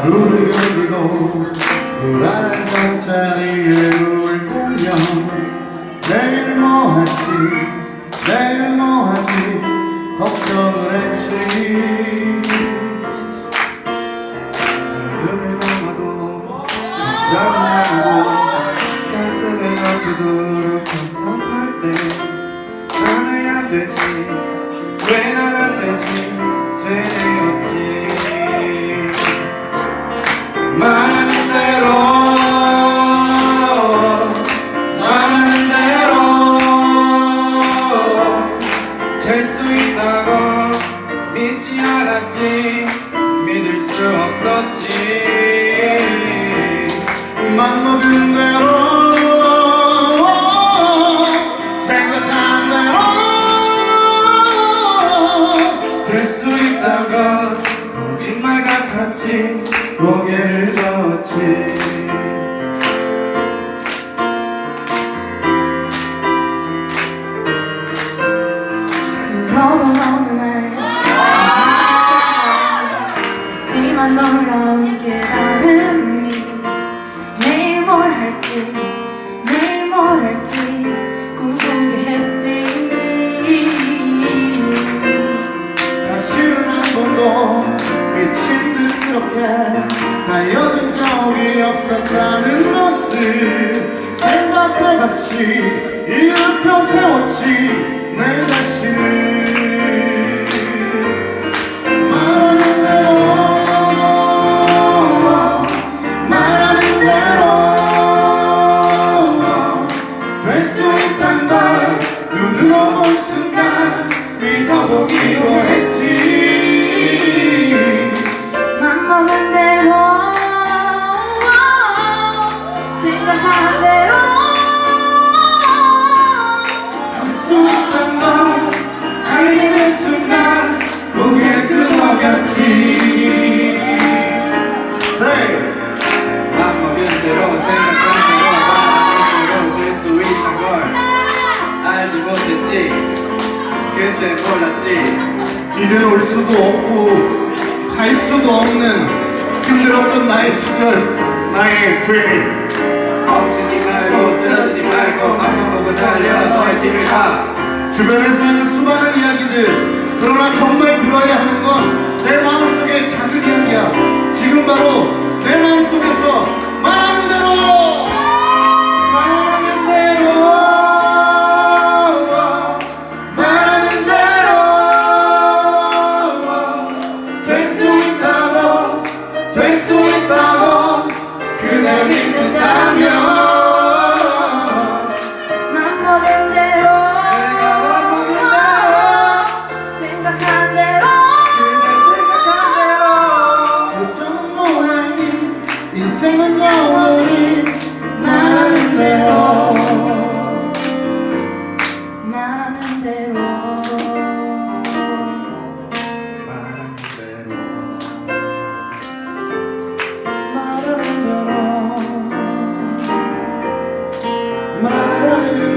하루를 견디고 불안한 잠자리에 누울 거면 내일 뭐 할지 내일 뭐 하지 걱정을 했지 눈을 감아도 걱정하고 가슴에 넣기도록 답답할 때 나는 안 되지? 왜 난 안 되지 수 없었지. 맘 먹은 대로 생각한 대로 될 수 있다고 거짓말 같았지 고개를 졌지 할지. 내일 뭘 할지 꿈꾸게 했지. 사실은 한 번도 미친 듯 그렇게 달려든 적이 없었다는 것을 생각해봤지. 일으켜 세웠지. 내 자신을 믿어보기로 했지. 맘 먹은 대로 생각한 대로. 있단 걸 알게 된 순간 고개 끄덕였지. Say. 맘 먹은 대로 생각한 대로 마음대로 될수 있단 걸 알지 못했지 그때 몰랐지? 이제 올 수도 없고 갈 수도 없는 힘들었던 나의 시절 나의 트레이닝 멈추지 말고 쓰러지지 말고 맘만 보고 달려 너의 길을 가. 주변에서 하는 수많은 이야기들 그러나 정말 들어야 하는 건 내 마음속의 작은 이야기야 수 있다고 그대 믿는다면 말